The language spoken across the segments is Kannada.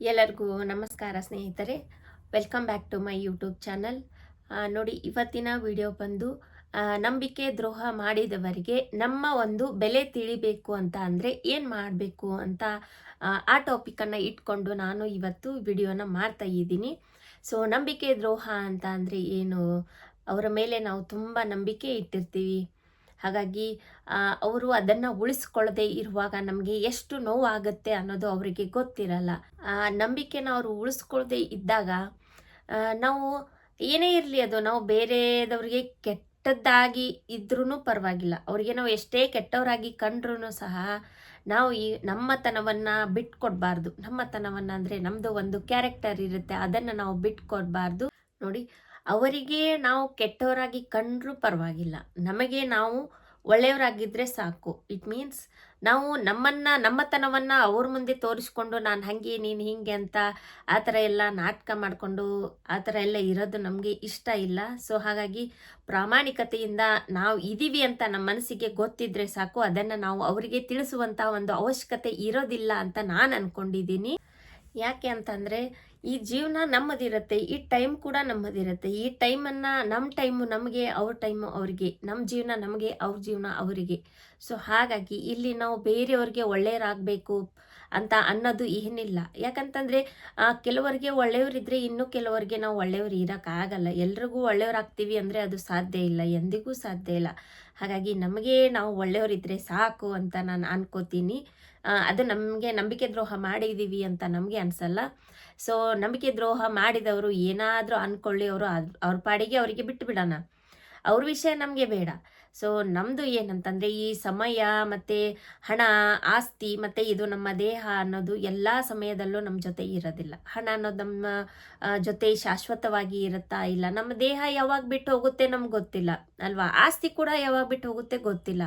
ಎಲ್ಲರಿಗೂ ನಮಸ್ಕಾರ ಸ್ನೇಹಿತರೆ. Welcome back to my YouTube channel ನೋಡಿ ಇವತ್ತಿನ ವಿಡಿಯೋ ಬಂದು ನಂಬಿಕೆ ದ್ರೋಹ ಮಾಡಿದವರಿಗೆ ನಮ್ಮ ಒಂದು ಬೆಲೆ ತಿಳಿಬೇಕು ಅಂತ ಅಂದರೆ ಏನು ಮಾಡಬೇಕು ಅಂತ ಆ, ಟಾಪಿಕನ್ನು ಇಟ್ಕೊಂಡು ನಾನು ಇವತ್ತು ವಿಡಿಯೋನ ಮಾಡ್ತಾ ಇದ್ದೀನಿ. ಸೊ ನಂಬಿಕೆ ದ್ರೋಹ ಅಂತ ಅಂದರೆ ಏನು? ಅವರ ಮೇಲೆ ನಾವು ತುಂಬ ನಂಬಿಕೆ ಇಟ್ಟಿರ್ತೀವಿ. ಹಾಗಾಗಿ ಅವರು ಅದನ್ನು ಉಳಿಸ್ಕೊಳ್ಳದೆ ಇರುವಾಗ ನಮಗೆ ಎಷ್ಟು ನೋವಾಗುತ್ತೆ ಅನ್ನೋದು ಅವರಿಗೆ ಗೊತ್ತಿರಲ್ಲ. ನಂಬಿಕೆನ ಅವರು ಉಳಿಸ್ಕೊಳ್ಳದೆ ಇದ್ದಾಗ ನಾವು ಏನೇ ಇರಲಿ ಅದು, ನಾವು ಬೇರೆದವ್ರಿಗೆ ಕೆಟ್ಟದ್ದಾಗಿ ಇದ್ರೂ ಪರವಾಗಿಲ್ಲ. ಅವರಿಗೆ ನಾವು ಎಷ್ಟೇ ಕೆಟ್ಟವರಾಗಿ ಕಂಡ್ರೂ ಸಹ ನಾವು ಈ ನಮ್ಮತನವನ್ನು ಬಿಟ್ಕೊಡ್ಬಾರ್ದು. ನಮ್ಮತನವನ್ನು ಅಂದರೆ ನಮ್ಮದು ಒಂದು ಕ್ಯಾರೆಕ್ಟರ್ ಇರುತ್ತೆ, ಅದನ್ನು ನಾವು ಬಿಟ್ಕೊಡ್ಬಾರ್ದು. ನೋಡಿ, ಅವರಿಗೆ ನಾವು ಕೆಟ್ಟವರಾಗಿ ಕಂಡ್ರೂ ಪರವಾಗಿಲ್ಲ. ನಮಗೆ ನಾವು ಒಳ್ಳೆಯವರಾಗಿದ್ದರೆ ಸಾಕು. ಇಟ್ ಮೀನ್ಸ್ ನಾವು ನಮ್ಮನ್ನು, ನಮ್ಮತನವನ್ನು ಅವ್ರ ಮುಂದೆ ತೋರಿಸ್ಕೊಂಡು ನಾನು ಹಾಗೆ, ನೀನು ಹೀಗೆ ಅಂತ ಆ ಥರ ಎಲ್ಲ ನಾಟಕ ಮಾಡಿಕೊಂಡು ಆ ಥರ ಎಲ್ಲ ಇರೋದು ನಮಗೆ ಇಷ್ಟ ಇಲ್ಲ. ಸೊ ಹಾಗಾಗಿ ಪ್ರಾಮಾಣಿಕತೆಯಿಂದ ನಾವು ಇದ್ದೀವಿ ಅಂತ ನಮ್ಮ ಮನಸ್ಸಿಗೆ ಗೊತ್ತಿದ್ರೆ ಸಾಕು. ಅದನ್ನು ನಾವು ಅವರಿಗೆ ತಿಳಿಸುವಂಥ ಒಂದು ಅವಶ್ಯಕತೆ ಇರೋದಿಲ್ಲ ಅಂತ ನಾನು ಅಂದ್ಕೊಂಡಿದ್ದೀನಿ ಯಾಕೆ ಅಂತಂದರೆ ಈ ಜೀವನ ನಮ್ಮದಿರುತ್ತೆ, ಈ ಟೈಮ್ ಕೂಡ ನಮ್ಮದಿರುತ್ತೆ. ಈ ಟೈಮನ್ನು ನಮ್ಮ ಟೈಮು ನಮಗೆ, ಅವ್ರ ಟೈಮು ಅವರಿಗೆ. ನಮ್ಮ ಜೀವನ ನಮಗೆ, ಅವ್ರ ಜೀವನ ಅವರಿಗೆ. ಸೊ, ಹಾಗಾಗಿ ಇಲ್ಲಿ ನಾವು ಬೇರೆಯವ್ರಿಗೆ ಒಳ್ಳೆಯರಾಗಬೇಕು ಅಂತ ಅನ್ನೋದು ಏನಿಲ್ಲ. ಯಾಕಂತಂದರೆ ಕೆಲವರಿಗೆ ಒಳ್ಳೆಯವರಿದ್ದರೆ ಇನ್ನೂ ಕೆಲವರಿಗೆ ನಾವು ಒಳ್ಳೆಯವರು ಇರೋಕ್ಕಾಗಲ್ಲ. ಎಲ್ರಿಗೂ ಒಳ್ಳೆಯವರಾಗ್ತೀವಿ ಅಂದರೆ ಅದು ಸಾಧ್ಯ ಇಲ್ಲ. ಎಂದಿಗೂ ಸಾಧ್ಯ ಇಲ್ಲ. ಹಾಗಾಗಿ ನಮಗೆ ನಾವು ಒಳ್ಳೆಯವರಿದ್ದರೆ ಸಾಕು ಅಂತ ನಾನು ಅನ್ಕೋತೀನಿ. ಅದು ನಮಗೆ ನಂಬಿಕೆ ದ್ರೋಹ ಮಾಡಿದ್ದೀವಿ ಅಂತ ನಮಗೆ ಅನಿಸಲ್ಲ. ಸೊ ನಂಬಿಕೆ ದ್ರೋಹ ಮಾಡಿದವರು ಏನಾದರೂ ಅಂದ್ಕೊಳ್ಳಿ ಅವರು ಅವ್ರ ಪಾಡಿಗೆ ಅವರಿಗೆ ಬಿಟ್ಟು ಬಿಡೋಣ ಅವ್ರ ವಿಷಯ ನಮಗೆ ಬೇಡ. ಸೊ ನಮ್ಮದು ಏನಂತಂದರೆ ಈ ಸಮಯ ಮತ್ತು ಹಣ, ಆಸ್ತಿ ಮತ್ತು ಇದು ನಮ್ಮ ದೇಹ ಅನ್ನೋದು ಎಲ್ಲ ಸಮಯದಲ್ಲೂ ನಮ್ಮ ಜೊತೆ ಇರೋದಿಲ್ಲ. ಹಣ ಅನ್ನೋದು ನಮ್ಮ ಜೊತೆ ಶಾಶ್ವತವಾಗಿ ಇರುತ್ತಾ ಇಲ್ಲ. ನಮ್ಮ ದೇಹ ಯಾವಾಗ ಬಿಟ್ಟು ಹೋಗುತ್ತೆ ನಮ್ಗೆ ಗೊತ್ತಿಲ್ಲ. ಅಲ್ವಾ? ಆಸ್ತಿ ಕೂಡ ಯಾವಾಗ ಬಿಟ್ಟು ಹೋಗುತ್ತೆ ಗೊತ್ತಿಲ್ಲ.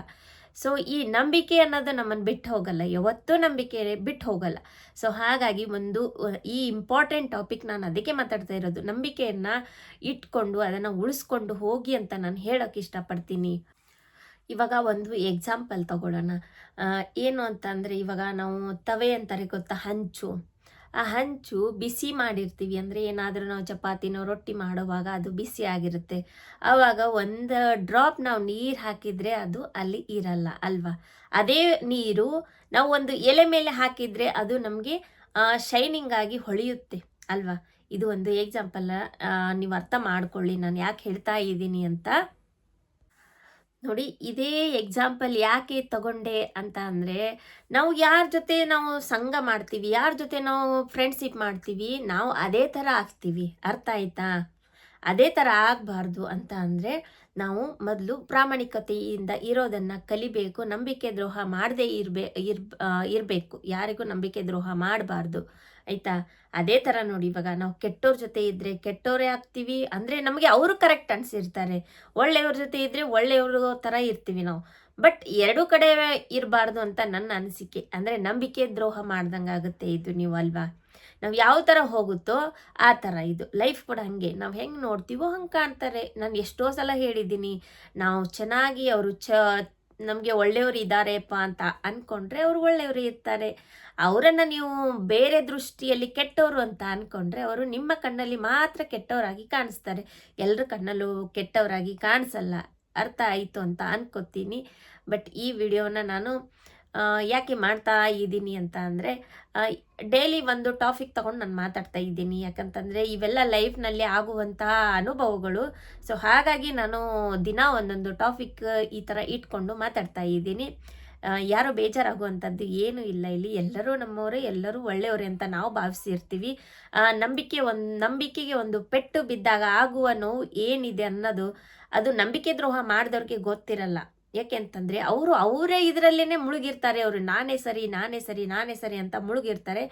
ಸೊ ಈ ನಂಬಿಕೆ ಅನ್ನೋದು ನಮ್ಮನ್ನು ಬಿಟ್ಟು ಹೋಗಲ್ಲ. ಯಾವತ್ತೂ ನಂಬಿಕೆ ಬಿಟ್ಟು ಹೋಗಲ್ಲ. ಸೊ ಹಾಗಾಗಿ ಒಂದು, ಈ ಇಂಪಾರ್ಟೆಂಟ್ ಟಾಪಿಕ್ ನಾನು ಅದಕ್ಕೆ ಮಾತಾಡ್ತಾ ಇರೋದು. ನಂಬಿಕೆಯನ್ನು ಇಟ್ಕೊಂಡು, ಅದನ್ನು ಉಳಿಸ್ಕೊಂಡು ಹೋಗಿ ಅಂತ ನಾನು ಹೇಳೋಕ್ಕೆ ಇಷ್ಟಪಡ್ತೀನಿ. ಇವಾಗ ಒಂದು ಎಕ್ಸಾಂಪಲ್ ತಗೊಳ್ಳೋಣ ಏನು ಅಂತಂದರೆ ಇವಾಗ ನಾವು ತವೆ ಅಂತಾರೆ ಗೊತ್ತಾ? ಹಂಚು. ಆ ಹಂಚು ಬಿಸಿ ಮಾಡಿರ್ತೀವಿ. ಅಂದರೆ ಏನಾದರೂ ನಾವು ಚಪಾತಿನೋ ರೊಟ್ಟಿ ಮಾಡುವಾಗ ಅದು ಬಿಸಿ ಆಗಿರುತ್ತೆ. ಆವಾಗ ಒಂದು ಡ್ರಾಪ್ ನಾವು ನೀರು ಹಾಕಿದರೆ ಅದು ಅಲ್ಲಿ ಇರಲ್ಲ ಅಲ್ವಾ? ಅದೇ ನೀರು ನಾವು ಒಂದು ಎಲೆ ಮೇಲೆ ಹಾಕಿದರೆ ಅದು ನಮಗೆ ಶೈನಿಂಗ್ ಆಗಿ ಹೊಳೆಯುತ್ತೆ ಅಲ್ವಾ? ಇದು ಒಂದು ಎಕ್ಸಾಂಪಲ್ ನೀವು ಅರ್ಥ ಮಾಡ್ಕೊಳ್ಳಿ. ನಾನು ಯಾಕೆ ಹೇಳ್ತಾ ಇದ್ದೀನಿ ಅಂತ. ನೋಡಿ ಇದೇ ಎಕ್ಸಾಂಪಲ್ ಯಾಕೆ ತಗೊಂಡೆ ಅಂತ ಅಂದರೆ, ನಾವು ಯಾರ ಜೊತೆ ನಾವು ಸಂಘ ಮಾಡ್ತೀವಿ, ಯಾರ ಜೊತೆ ನಾವು ಫ್ರೆಂಡ್ಶಿಪ್ ಮಾಡ್ತೀವಿ, ನಾವು ಅದೇ ಥರ ಆಗ್ತೀವಿ. ಅರ್ಥ ಆಯ್ತಾ? ಅದೇ ಥರ ಆಗಬಾರ್ದು ಅಂತ ಅಂದರೆ, ನಾವು ಮೊದಲು ಪ್ರಾಮಾಣಿಕತೆಯಿಂದ ಇರೋದನ್ನು ಕಲಿಬೇಕು, ನಂಬಿಕೆ ದ್ರೋಹ ಮಾಡದೇ ಇರಬೇ ಇರ್ ಇರಬೇಕು. ಯಾರಿಗೂ ನಂಬಿಕೆ ದ್ರೋಹ ಮಾಡಬಾರ್ದು. ಆಯಿತಾ? ಅದೇ ಥರ ನೋಡಿ ಇವಾಗ ನಾವು ಕೆಟ್ಟವ್ರ ಜೊತೆ ಇದ್ದರೆ ಕೆಟ್ಟವರೇ ಆಗ್ತೀವಿ ಅಂದರೆ ನಮಗೆ ಅವರು ಕರೆಕ್ಟ್ ಅನಿಸಿರ್ತಾರೆ. ಒಳ್ಳೆಯವ್ರ ಜೊತೆ ಇದ್ದರೆ ಒಳ್ಳೆಯವ್ರ ಥರ ಇರ್ತೀವಿ ನಾವು. ಬಟ್ ಎರಡೂ ಕಡೆ ಇರಬಾರ್ದು ಅಂತ ನನ್ನ ಅನಿಸಿಕೆ. ಅಂದರೆ ನಂಬಿಕೆ ದ್ರೋಹ ಮಾಡ್ದಂಗೆ ಆಗುತ್ತೆ ಇದು ನೀವು ಅಲ್ವಾ? ನಾವು ಯಾವ ಥರ ಹೋಗುತ್ತೋ ಆ ಥರ ಇದು. ಲೈಫ್ ಕೂಡ ಹಾಗೆ. ನಾವು ಹೆಂಗೆ ನೋಡ್ತೀವೋ ಹಂಗೆ ಕಾಣ್ತಾರೆ. ನಾನು ಎಷ್ಟೋ ಸಲ ಹೇಳಿದ್ದೀನಿ. ನಾವು ಚೆನ್ನಾಗಿ ಅವರು ಚ ನಮಗೆ ಒಳ್ಳೆಯವರು ಇದ್ದಾರೆಪ್ಪ ಅಂತ ಅಂದ್ಕೊಂಡ್ರೆ ಅವರು ಒಳ್ಳೆಯವರು ಇರ್ತಾರೆ. ಅವರನ್ನು ನೀವು ಬೇರೆ ದೃಷ್ಟಿಯಲ್ಲಿ ಕೆಟ್ಟವರು ಅಂತ ಅಂದ್ಕೊಂಡ್ರೆ ಅವರು ನಿಮ್ಮ ಕಣ್ಣಲ್ಲಿ ಮಾತ್ರ ಕೆಟ್ಟವರಾಗಿ ಕಾಣಿಸ್ತಾರೆ. ಎಲ್ಲರ ಕಣ್ಣಲ್ಲೂ ಕೆಟ್ಟವರಾಗಿ ಕಾಣಿಸಲ್ಲ. ಅರ್ಥ ಆಯಿತು ಅಂತ ಅಂದ್ಕೋತೀನಿ ಬಟ್ ಈ ವಿಡಿಯೋನ ನಾನು ಯಾಕೆ ಮಾಡ್ತಾ ಇದ್ದೀನಿ ಅಂತ ಅಂದರೆ ಡೈಲಿ ಒಂದು ಟಾಪಿಕ್ ತಗೊಂಡು ನಾನು ಮಾತಾಡ್ತಾ ಇದ್ದೀನಿ. ಯಾಕಂತಂದರೆ, ಇವೆಲ್ಲ ಲೈಫ್ನಲ್ಲಿ ಆಗುವಂತಹ ಅನುಭವಗಳು. ಸೊ ಹಾಗಾಗಿ ನಾನು ದಿನ ಒಂದೊಂದು ಟಾಪಿಕ್ ಈ ಥರ ಇಟ್ಕೊಂಡು ಮಾತಾಡ್ತಾ ಇದ್ದೀನಿ. ಯಾರು ಬೇಜಾರಾಗುವಂಥದ್ದು ಏನೂ ಇಲ್ಲ ಇಲ್ಲಿ. ಎಲ್ಲರೂ ನಮ್ಮವರೇ, ಎಲ್ಲರೂ ಒಳ್ಳೆಯವರೇ ಅಂತ ನಾವು ಭಾವಿಸಿರ್ತೀವಿ. ನಂಬಿಕೆ ಒಂದು, ನಂಬಿಕೆಗೆ ಒಂದು ಪೆಟ್ಟು ಬಿದ್ದಾಗ ಆಗುವ ನೋವು ಏನಿದೆ ಅನ್ನೋದು, ಅದು ನಂಬಿಕೆ ದ್ರೋಹ ಮಾಡಿದವ್ರಿಗೆ ಗೊತ್ತಿರಲ್ಲ. ಯಾಕೆ ಅಂತಂದರೆ ಅವರು ಅವರೇ ಇದರಲ್ಲೇ ಮುಳುಗಿರ್ತಾರೆ ಅವರು, ನಾನೇ ಸರಿ ನಾನೇ ಸರಿ ನಾನೇ ಸರಿ ಅಂತ ಮುಳುಗಿರ್ತಾರೆ.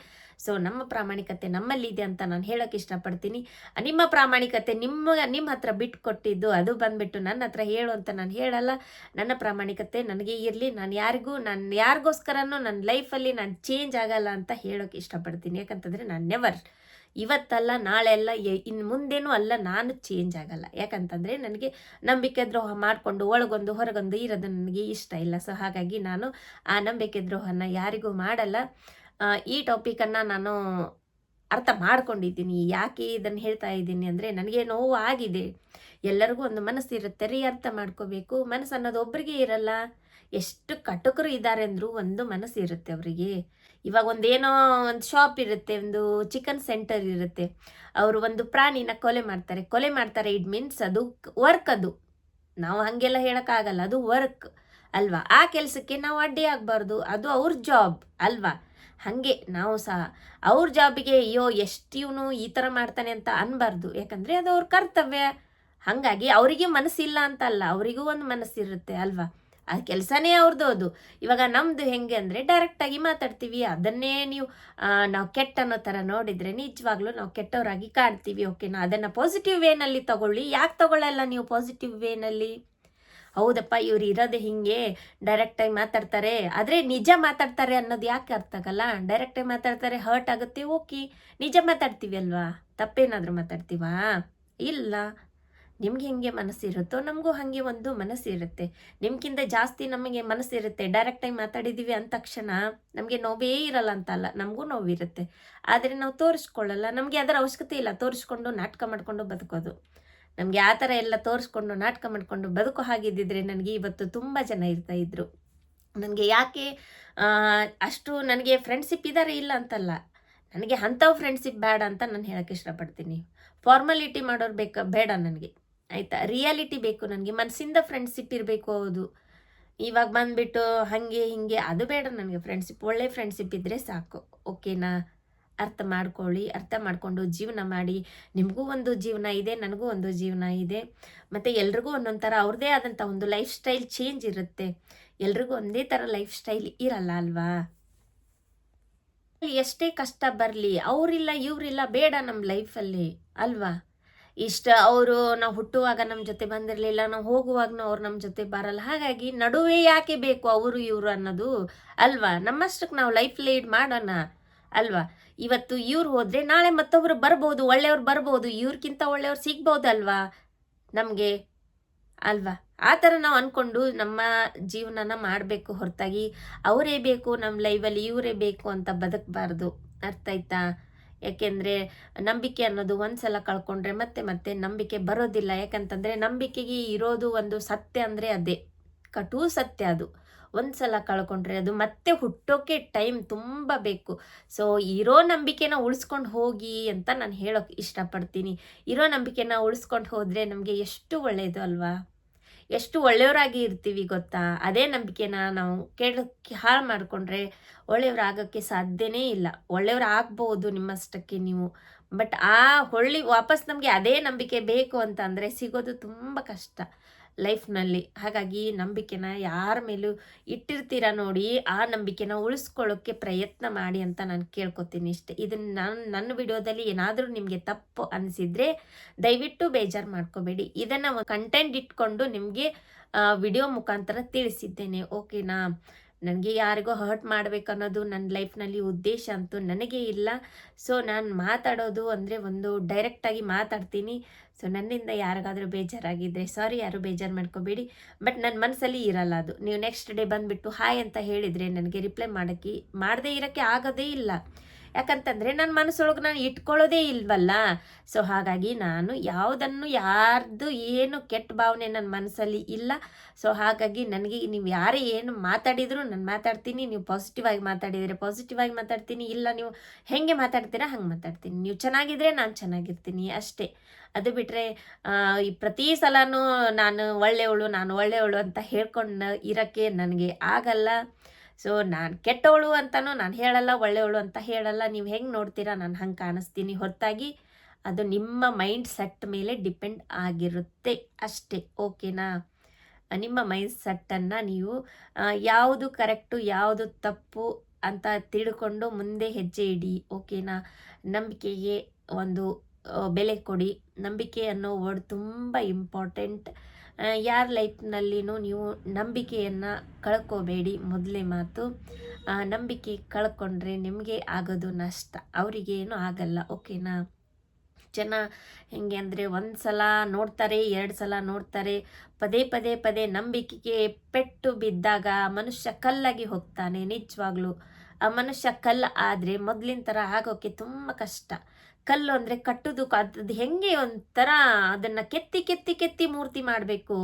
ಸೊ ನಮ್ಮ ಪ್ರಾಮಾಣಿಕತೆ ನಮ್ಮಲ್ಲಿದೆ ಅಂತ ನಾನು ಹೇಳೋಕ್ಕೆ ಇಷ್ಟಪಡ್ತೀನಿ. ನಿಮ್ಮ ಪ್ರಾಮಾಣಿಕತೆ ನಿಮ್ಮ ನಿಮ್ಮ ಹತ್ರ ಬಿಟ್ಟು ಕೊಟ್ಟಿದ್ದು ಅದು ಬಂದ್ಬಿಟ್ಟು ನನ್ನ ಹತ್ರ ಹೇಳು ಅಂತ ನಾನು ಹೇಳಲ್ಲ. ನನ್ನ ಪ್ರಾಮಾಣಿಕತೆ ನನಗೆ ಇರಲಿ, ನಾನು ಯಾರಿಗೂ, ನಾನು ಯಾರಿಗೋಸ್ಕರನೂ ನನ್ನ ಲೈಫಲ್ಲಿ ನಾನು ಚೇಂಜ್ ಆಗಲ್ಲ ಅಂತ ಹೇಳೋಕ್ಕೆ ಇಷ್ಟಪಡ್ತೀನಿ. ಯಾಕಂತಂದರೆ ನಾನು ನೆವರ್ ಇವತ್ತಲ್ಲ ನಾಳೆ ಅಲ್ಲ ಇನ್ನು ಮುಂದೇನೂ ಅಲ್ಲ, ನಾನು ಚೇಂಜ್ ಆಗಲ್ಲ. ಯಾಕಂತಂದರೆ ನನಗೆ ನಂಬಿಕೆ ದ್ರೋಹ ಮಾಡಿಕೊಂಡು ಒಳಗೊಂದು ಹೊರಗೊಂದು ಇರೋದು ನನಗೆ ಇಷ್ಟ ಇಲ್ಲ. ಸೊ ಹಾಗಾಗಿ ನಾನು ಆ ನಂಬಿಕೆ ದ್ರೋಹನ ಯಾರಿಗೂ ಮಾಡಲ್ಲ. ಈ ಟಾಪಿಕನ್ನು ನಾನು ಅರ್ಥ ಮಾಡ್ಕೊಂಡಿದ್ದೀನಿ, ಯಾಕೆ ಇದನ್ನು ಹೇಳ್ತಾ ಇದ್ದೀನಿ ಅಂದರೆ ನನಗೆ ನೋವು ಆಗಿದೆ. ಎಲ್ಲರಿಗೂ ಒಂದು ಮನಸ್ಸು ಇರುತ್ತೆ ರೀ ಅರ್ಥ ಮಾಡ್ಕೋಬೇಕು. ಮನಸ್ಸು ಅನ್ನೋದು ಒಬ್ರಿಗೆ ಇರಲ್ಲ. ಎಷ್ಟು ಕಟುಕರು ಇದ್ದಾರೆ ಅಂದರೂ ಒಂದು ಮನಸ್ಸು ಇರುತ್ತೆ ಅವರಿಗೆ. ಇವಾಗ ಒಂದೇನೋ ಒಂದು ಶಾಪ್ ಇರುತ್ತೆ, ಒಂದು ಚಿಕನ್ ಸೆಂಟರ್ ಇರುತ್ತೆ. ಅವರು ಒಂದು ಪ್ರಾಣಿನ ಕೊಲೆ ಮಾಡ್ತಾರೆ. ಕೊಲೆ ಮಾಡ್ತಾರೆ ಇಟ್ ಮೀನ್ಸ್ ಅದು ವರ್ಕ್ ಅದು. ನಾವು ಹಾಗೆಲ್ಲ ಹೇಳೋಕ್ಕಾಗಲ್ಲ, ಅದು ವರ್ಕ್ ಅಲ್ವಾ? ಆ ಕೆಲಸಕ್ಕೆ ನಾವು ಅಡ್ಡಿ ಆಗಬಾರ್ದು, ಅದು ಅವ್ರ ಜಾಬ್ ಅಲ್ವಾ? ಹಾಗೆ ನಾವು ಸಹ ಅವ್ರ ಜಾಬಿಗೆ ಅಯ್ಯೋ ಎಷ್ಟು ಇವನು ಈ ಥರ ಮಾಡ್ತಾನೆ ಅಂತ ಅನ್ಬಾರ್ದು. ಯಾಕಂದರೆ ಅದು ಅವ್ರ ಕರ್ತವ್ಯ. ಹಾಗಾಗಿ ಅವರಿಗೆ ಮನಸ್ಸಿಲ್ಲ ಅಂತ ಅಲ್ಲ ಅವರಿಗೂ ಒಂದು ಮನಸ್ಸಿರುತ್ತೆ ಅಲ್ವಾ? ಆ ಕೆಲಸನೇ ಅವ್ರದ್ದು ಅದು. ಇವಾಗ ನಮ್ಮದು ಹೆಂಗೆ ಅಂದರೆ ಡೈರೆಕ್ಟಾಗಿ ಮಾತಾಡ್ತೀವಿ. ಅದನ್ನೇ ನೀವು ನಾವು ಕೆಟ್ಟ ಅನ್ನೋ ಥರ ನೋಡಿದರೆ ನಿಜವಾಗ್ಲೂ ನಾವು ಕೆಟ್ಟವರಾಗಿ ಕಾಣ್ತೀವಿ ಓಕೆನಾ ಅದನ್ನು ಪಾಸಿಟಿವ್ ವೇನಲ್ಲಿ ತಗೊಳ್ಳಿ. ಯಾಕೆ ತಗೊಳ್ಳಲ್ಲ ನೀವು ಪಾಸಿಟಿವ್ ವೇನಲ್ಲಿ ಹೌದಪ್ಪ, ಇವ್ರು ಇರೋದು ಹಿಂಗೆ. ಡೈರೆಕ್ಟಾಗಿ ಮಾತಾಡ್ತಾರೆ. ಆದರೆ ನಿಜ ಮಾತಾಡ್ತಾರೆ ಅನ್ನೋದು ಯಾಕೆ ಅರ್ಥ ಆಗಲ್ಲ? ಡೈರೆಕ್ಟಾಗಿ ಮಾತಾಡ್ತಾರೆ ಹರ್ಟ್ ಆಗುತ್ತೆ, ಓಕೆ. ನಿಜ ಮಾತಾಡ್ತೀವಿ ಅಲ್ವಾ? ತಪ್ಪೇನಾದರೂ ಮಾತಾಡ್ತೀವಾ? ಇಲ್ಲ. ನಿಮ್ಗೆ ಹೆಂಗೆ ಮನಸ್ಸಿರುತ್ತೋ ನಮಗೂ ಹಾಗೆ ಒಂದು ಮನಸ್ಸಿರುತ್ತೆ. ನಿಮ್ಗಿಂತ ಜಾಸ್ತಿ ನಮಗೆ ಮನಸ್ಸಿರುತ್ತೆ. ಡೈರೆಕ್ಟಾಗಿ ಮಾತಾಡಿದ್ದೀವಿ ಅಂದ ತಕ್ಷಣ ನಮಗೆ ನೋವೇ ಇರಲ್ಲ ಅಂತ ಅಲ್ಲ. ನಮಗೂ ನೋವಿರುತ್ತೆ. ಆದರೆ ನಾವು ತೋರಿಸ್ಕೊಳ್ಳಲ್ಲ. ನಮಗೆ ಅದರ ಅವಶ್ಯಕತೆ ಇಲ್ಲ. ತೋರಿಸ್ಕೊಂಡು ನಾಟಕ ಮಾಡಿಕೊಂಡು ಬದುಕೋದು. ನಮಗೆ ಆ ಥರ ಎಲ್ಲ ತೋರಿಸ್ಕೊಂಡು ನಾಟಕ ಮಾಡಿಕೊಂಡು ಬದುಕು ಹಾಗಿದ್ದಿದ್ರೆ ನನಗೆ ಇವತ್ತು ತುಂಬ ಜನ ಇರ್ತಾ ಇದ್ರು. ನನಗೆ ಯಾಕೆ ಅಷ್ಟು ನನಗೆ ಫ್ರೆಂಡ್ಶಿಪ್ ಇದ್ದಾರೆ ಇಲ್ಲ ಅಂತಲ್ಲ. ನನಗೆ ಅಂಥವು ಫ್ರೆಂಡ್ಶಿಪ್ ಬೇಡ ಅಂತ ನಾನು ಹೇಳೋಕ್ಕೆ ಇಷ್ಟಪಡ್ತೀನಿ. ಫಾರ್ಮಾಲಿಟಿ ಮಾಡೋರು ಬೇಕಾ, ಬೇಡ ನನಗೆ. ಆಯಿತಾ? ರಿಯಾಲಿಟಿ ಬೇಕು ನನಗೆ ಮನಸ್ಸಿಂದ ಫ್ರೆಂಡ್ಶಿಪ್ ಇರಬೇಕು ಹೌದು. ಇವಾಗ ಬಂದುಬಿಟ್ಟು ಹಾಗೆ ಹೀಗೆ ಅದು ಬೇಡ ನನಗೆ ಫ್ರೆಂಡ್ಶಿಪ್ ಒಳ್ಳೆ ಫ್ರೆಂಡ್ಶಿಪ್ ಇದ್ದರೆ ಸಾಕು. ಓಕೆನಾ ಅರ್ಥ ಮಾಡ್ಕೊಳ್ಳಿ, ಅರ್ಥ ಮಾಡಿಕೊಂಡು ಜೀವನ ಮಾಡಿ. ನಿಮಗೂ ಒಂದು ಜೀವನ ಇದೆ, ನನಗೂ ಒಂದು ಜೀವನ ಇದೆ. ಮತ್ತು ಎಲ್ರಿಗೂ ಒಂದೊಂದು ಥರ ಅವ್ರದ್ದೇ ಆದಂಥ ಒಂದು ಲೈಫ್ ಸ್ಟೈಲ್ ಚೇಂಜ್ ಇರುತ್ತೆ. ಎಲ್ರಿಗೂ ಒಂದೇ ಥರ ಲೈಫ್ ಸ್ಟೈಲ್ ಇರಲ್ಲ ಅಲ್ವಾ? ಎಷ್ಟೇ ಕಷ್ಟ ಬರಲಿ, ಅವರಿಲ್ಲ, ಇವರಿಲ್ಲ, ಬೇಡ ನಮ್ಮ ಲೈಫಲ್ಲಿ ಅಲ್ವಾ? ಇಷ್ಟ ಅವರು ನಾವು ಹುಟ್ಟುವಾಗ ನಮ್ಮ ಜೊತೆ ಬಂದಿರಲಿಲ್ಲ, ನಾವು ಹೋಗುವಾಗನೂ ಅವ್ರು ನಮ್ಮ ಜೊತೆ ಬರಲ್ಲ. ಹಾಗಾಗಿ ನಡುವೆ ಯಾಕೆ ಬೇಕು ಅವರು, ಇವರು ಅನ್ನೋದು, ಅಲ್ವಾ? ನಮ್ಮಷ್ಟಕ್ಕೆ ನಾವು ಲೈಫ್ ಲೀಡ್ ಮಾಡೋಣ. ಅಲ್ವಾ? ಇವತ್ತು ಇವ್ರು ಹೋದರೆ ನಾಳೆ ಮತ್ತೊಬ್ರು ಬರ್ಬೋದು, ಒಳ್ಳೆಯವ್ರು ಬರ್ಬೋದು ಇವ್ರಿಗಿಂತ ಒಳ್ಳೆಯವ್ರು ಸಿಗ್ಬೋದಲ್ವಾ ನಮಗೆ ಅಲ್ವಾ? ಆ ಥರ ನಾವು ಅಂದ್ಕೊಂಡು ನಮ್ಮ ಜೀವನನ ಮಾಡಬೇಕು ಹೊರತಾಗಿ. ಅವರೇ ಬೇಕು ನಮ್ಮ ಲೈಫಲ್ಲಿ ಇವರೇ ಬೇಕು ಅಂತ ಬದುಕಬಾರ್ದು. ಅರ್ಥ ಆಯ್ತಾ? ಯಾಕೆಂದರೆ ನಂಬಿಕೆ ಅನ್ನೋದು ಒಂದು ಸಲ ಕಳ್ಕೊಂಡ್ರೆ ಮತ್ತೆ ಮತ್ತೆ ನಂಬಿಕೆ ಬರೋದಿಲ್ಲ. ಯಾಕಂತಂದರೆ ನಂಬಿಕೆಗೆ ಇರೋದು ಒಂದು ಸತ್ಯ ಅಂದರೆ ಅದೇ. ಕಟು ಸತ್ಯ ಅದು. ಒಂದು ಸಲ ಕಳ್ಕೊಂಡ್ರೆ ಅದು ಮತ್ತೆ ಹುಟ್ಟೋಕೆ ಟೈಮ್ ತುಂಬ ಬೇಕು. ಸೊ ಇರೋ ನಂಬಿಕೆನ ಉಳಿಸ್ಕೊಂಡು ಹೋಗಿ ಅಂತ ನಾನು ಹೇಳೋಕೆ ಇಷ್ಟಪಡ್ತೀನಿ. ಇರೋ ನಂಬಿಕೆನ ಉಳಿಸ್ಕೊಂಡು ಹೋದರೆ ನಮಗೆ ಎಷ್ಟು ಒಳ್ಳೆಯದು ಅಲ್ವಾ? ಎಷ್ಟು ಒಳ್ಳೆಯವರಾಗಿ ಇರ್ತೀವಿ ಗೊತ್ತಾ? ಅದೇ ನಂಬಿಕೆನ ನಾವು ಕೇಳೋಕ್ಕೆ ಹಾಳು ಮಾಡಿಕೊಂಡ್ರೆ ಒಳ್ಳೆಯವರಾಗೋಕ್ಕೆ ಸಾಧ್ಯನೇ ಇಲ್ಲ. ಒಳ್ಳೆಯವ್ರು ಆಗ್ಬೋದು ನಿಮ್ಮಷ್ಟಕ್ಕೆ ನೀವು. ಬಟ್ ಆ ಹೊಳ್ಳಿ ವಾಪಸ್ ನಮಗೆ ಅದೇ ನಂಬಿಕೆ ಬೇಕು ಅಂತ ಅಂದರೆ ಸಿಗೋದು ತುಂಬ ಕಷ್ಟ. ಲೈಫ್ನಲ್ಲಿ. ಹಾಗಾಗಿ ನಂಬಿಕೆನ ಯಾರ ಮೇಲೂ ಇಟ್ಟಿರ್ತೀರ ನೋಡಿ, ಆ ನಂಬಿಕೆನ ಉಳಿಸ್ಕೊಳ್ಳೋಕ್ಕೆ ಪ್ರಯತ್ನ ಮಾಡಿ ಅಂತ ನಾನು ಕೇಳ್ಕೊತೀನಿ ಇಷ್ಟೆ. ಇದನ್ನು ನಾನು ನನ್ನ ವಿಡಿಯೋದಲ್ಲಿ ಏನಾದರೂ ನಿಮಗೆ ತಪ್ಪು ಅನಿಸಿದರೆ ದಯವಿಟ್ಟು ಬೇಜಾರು ಮಾಡ್ಕೋಬೇಡಿ. ಇದನ್ನು ಕಂಟೆಂಟ್ ಇಟ್ಕೊಂಡು ನಿಮಗೆ ವಿಡಿಯೋ ಮುಖಾಂತರ ತಿಳಿಸಿದ್ದೇನೆ. ಓಕೆನಾ? ನನಗೆ ಯಾರಿಗೋ ಹರ್ಟ್ ಮಾಡಬೇಕು ಅನ್ನೋದು ನನ್ನ ಲೈಫ್ನಲ್ಲಿ ಉದ್ದೇಶ ಅಂತೂ ನನಗೆ ಇಲ್ಲ. ಸೊ ನಾನು ಮಾತಾಡೋದು ಅಂದರೆ ಒಂದು ಡೈರೆಕ್ಟಾಗಿ ಮಾತಾಡ್ತೀನಿ. ಸೊ ನನ್ನಿಂದ ಯಾರಿಗಾದರೂ ಬೇಜಾರಾಗಿದ್ದರೆ ಸಾರಿ ಯಾರು ಬೇಜಾರು ಮಾಡ್ಕೋಬೇಡಿ. ಬಟ್ ನನ್ನ ಮನಸ್ಸಲ್ಲಿ ಇರಲ್ಲ ಅದು. ನೀವು ನೆಕ್ಸ್ಟ್ ಡೇ ಬಂದುಬಿಟ್ಟು ಹಾಯ್ ಅಂತ ಹೇಳಿದರೆ, ನನಗೆ ರಿಪ್ಲೈ ಮಾಡೋಕ್ಕೆ, ಮಾಡದೇ ಇರೋಕ್ಕೆ ಆಗೋದೇ ಇಲ್ಲ. ಯಾಕಂತಂದರೆ ನನ್ನ ಮನಸ್ಸೊಳಗೆ ನಾನು ಇಟ್ಕೊಳ್ಳೋದೇ ಇಲ್ವಲ್ಲ. ಸೊ ಹಾಗಾಗಿ ನಾನು ಯಾವುದನ್ನು ಯಾರ್ದು ಏನು ಕೆಟ್ಟ ಭಾವನೆ ನನ್ನ ಮನಸ್ಸಲ್ಲಿ ಇಲ್ಲ. ಸೊ ಹಾಗಾಗಿ ನನಗೆ ನೀವು ಯಾರೇ ಏನು ಮಾತಾಡಿದರೂ ನಾನು ಮಾತಾಡ್ತೀನಿ. ನೀವು ಪಾಸಿಟಿವ್ ಆಗಿ ಮಾತಾಡಿದರೆ ಪಾಸಿಟಿವ್ ಆಗಿ ಮಾತಾಡ್ತೀನಿ. ಇಲ್ಲ ನೀವು ಹೆಂಗೆ ಮಾತಾಡ್ತೀರಾ ಹಂಗೆ ಮಾತಾಡ್ತೀನಿ. ನೀವು ಚೆನ್ನಾಗಿದ್ರೆ ನಾನು ಚೆನ್ನಾಗಿರ್ತೀನಿ ಅಷ್ಟೇ. ಅದು ಬಿಟ್ಟರೆ ಈ ಪ್ರತಿ ಸಲನೂ ನಾನು ಒಳ್ಳೆಯವಳು ನಾನು ಒಳ್ಳೆಯವಳು ಅಂತ ಹೇಳ್ಕೊಂಡು ಇರೋಕ್ಕೆ ನನಗೆ ಆಗಲ್ಲ. ಸೊ ನಾನು ಕೆಟ್ಟವಳು ಅಂತಲೂ ನಾನು ಹೇಳಲ್ಲ, ಒಳ್ಳೆಯವಳು ಅಂತ ಹೇಳಲ್ಲ. ನೀವು ಹೆಂಗೆ ನೋಡ್ತೀರಾ? ನಾನು ಹಂಗೆ ಕಾಣಿಸ್ತೀನಿ. ಹೊರತಾಗಿ ಅದು ನಿಮ್ಮ ಮೈಂಡ್ ಸೆಟ್ ಮೇಲೆ ಡಿಪೆಂಡ್ ಆಗಿರುತ್ತೆ ಅಷ್ಟೇ ಓಕೆನಾ ನಿಮ್ಮ ಮೈಂಡ್ ಸೆಟ್ಟನ್ನು ನೀವು ಯಾವುದು ಕರೆಕ್ಟು ಯಾವುದು ತಪ್ಪು ಅಂತ ತಿಳ್ಕೊಂಡು ಮುಂದೆ ಹೆಜ್ಜೆ ಇಡಿ ಓಕೆನಾ ನಂಬಿಕೆಗೆ ಒಂದು ಬೆಲೆ ಕೊಡಿ. ನಂಬಿಕೆ ಅನ್ನೋ ವರ್ಡ್ ತುಂಬ ಇಂಪಾರ್ಟೆಂಟ್ ಯಾರ ಲೈಫ್ನಲ್ಲಿನೂ ನೀವು ನಂಬಿಕೆಯನ್ನು ಕಳ್ಕೋಬೇಡಿ. ಮೊದಲೇ ಮಾತು ನಂಬಿಕೆ ಕಳ್ಕೊಂಡ್ರೆ ನಿಮಗೆ ಆಗೋದು ನಷ್ಟ. ಅವರಿಗೇನು ಆಗಲ್ಲ, ಓಕೆನಾ? ಜನ ಹೆಂಗೆ ಅಂದರೆ ಒಂದು ಸಲ ನೋಡ್ತಾರೆ, ಎರಡು ಸಲ ನೋಡ್ತಾರೆ. ಪದೇ ಪದೇ ಪದೇ ನಂಬಿಕೆಗೆ ಪೆಟ್ಟು ಬಿದ್ದಾಗ ಮನುಷ್ಯ ಕಲ್ಲಾಗಿ ಹೋಗ್ತಾನೆ ನಿಜವಾಗ್ಲೂ. ಆ ಮನುಷ್ಯ ಕಲ್ಲು ಆದರೆ ಮೊದಲಿನ ಥರ ಆಗೋಕ್ಕೆ ತುಂಬ ಕಷ್ಟ. ಕಲ್ಲು ಅಂದರೆ ಕಟ್ಟುದು ಅದು ಹೆಂಗೆ ಒಂಥರ ಅದನ್ನು ಕೆತ್ತಿ ಕೆತ್ತಿ ಕೆತ್ತಿ ಮೂರ್ತಿ ಮಾಡಬೇಕು.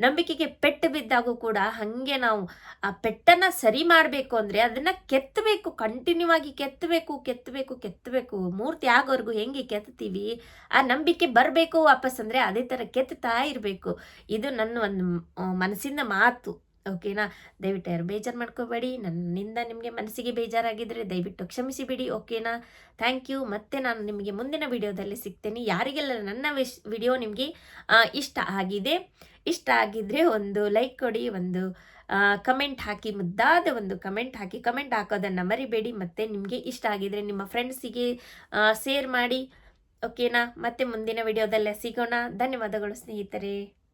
ನಂಬಿಕೆಗೆ ಪೆಟ್ಟು ಬಿದ್ದಾಗೂ ಕೂಡ ಹಾಗೆ ನಾವು ಆ ಪೆಟ್ಟನ್ನು ಸರಿ ಮಾಡಬೇಕು ಅಂದರೆ ಅದನ್ನು ಕೆತ್ತಬೇಕು ಕಂಟಿನ್ಯೂ ಆಗಿ ಕೆತ್ತಬೇಕು ಕೆತ್ತಬೇಕು ಕೆತ್ತಬೇಕು ಮೂರ್ತಿ ಆಗೋವರೆಗೂ ಹೆಂಗೆ ಕೆತ್ತೀವಿ? ಆ ನಂಬಿಕೆ ಬರಬೇಕು ವಾಪಸ್ ಅಂದರೆ ಅದೇ ಥರ ಕೆತ್ತಾ ಇರಬೇಕು. ಇದು ನನ್ನ ಒಂದು ಮನಸ್ಸಿನ ಮಾತು. ಓಕೆನಾ? ದಯವಿಟ್ಟು ಯಾರು ಬೇಜಾರು ಮಾಡ್ಕೋಬೇಡಿ. ನನ್ನಿಂದ ನಿಮಗೆ ಮನಸ್ಸಿಗೆ ಬೇಜಾರಾಗಿದ್ದರೆ ದಯವಿಟ್ಟು ಕ್ಷಮಿಸಿಬಿಡಿ, ಓಕೆನಾ? Thank you. ಮತ್ತೆ ನಾನು ನಿಮಗೆ ಮುಂದಿನ ವಿಡಿಯೋದಲ್ಲಿ ಸಿಗ್ತೇನೆ. ಯಾರಿಗೆಲ್ಲ ನನ್ನ ವಿಶ್, ವಿಡಿಯೋ ನಿಮಗೆ ಇಷ್ಟ ಆಗಿದೆ, ಇಷ್ಟ ಆಗಿದ್ದರೆ ಒಂದು ಲೈಕ್ ಕೊಡಿ, ಒಂದು ಕಮೆಂಟ್ ಹಾಕಿ, ಮುದ್ದಾದ ಒಂದು ಕಮೆಂಟ್ ಹಾಕಿ, ಕಮೆಂಟ್ ಹಾಕೋದನ್ನು ಮರಿಬೇಡಿ. ಮತ್ತು ನಿಮಗೆ ಇಷ್ಟ ಆಗಿದರೆ ನಿಮ್ಮ ಫ್ರೆಂಡ್ಸಿಗೆ ಶೇರ್ ಮಾಡಿ, ಓಕೆನಾ? ಮತ್ತೆ ಮುಂದಿನ ವಿಡಿಯೋದಲ್ಲೇ ಸಿಗೋಣ. ಧನ್ಯವಾದಗಳು ಸ್ನೇಹಿತರೆ.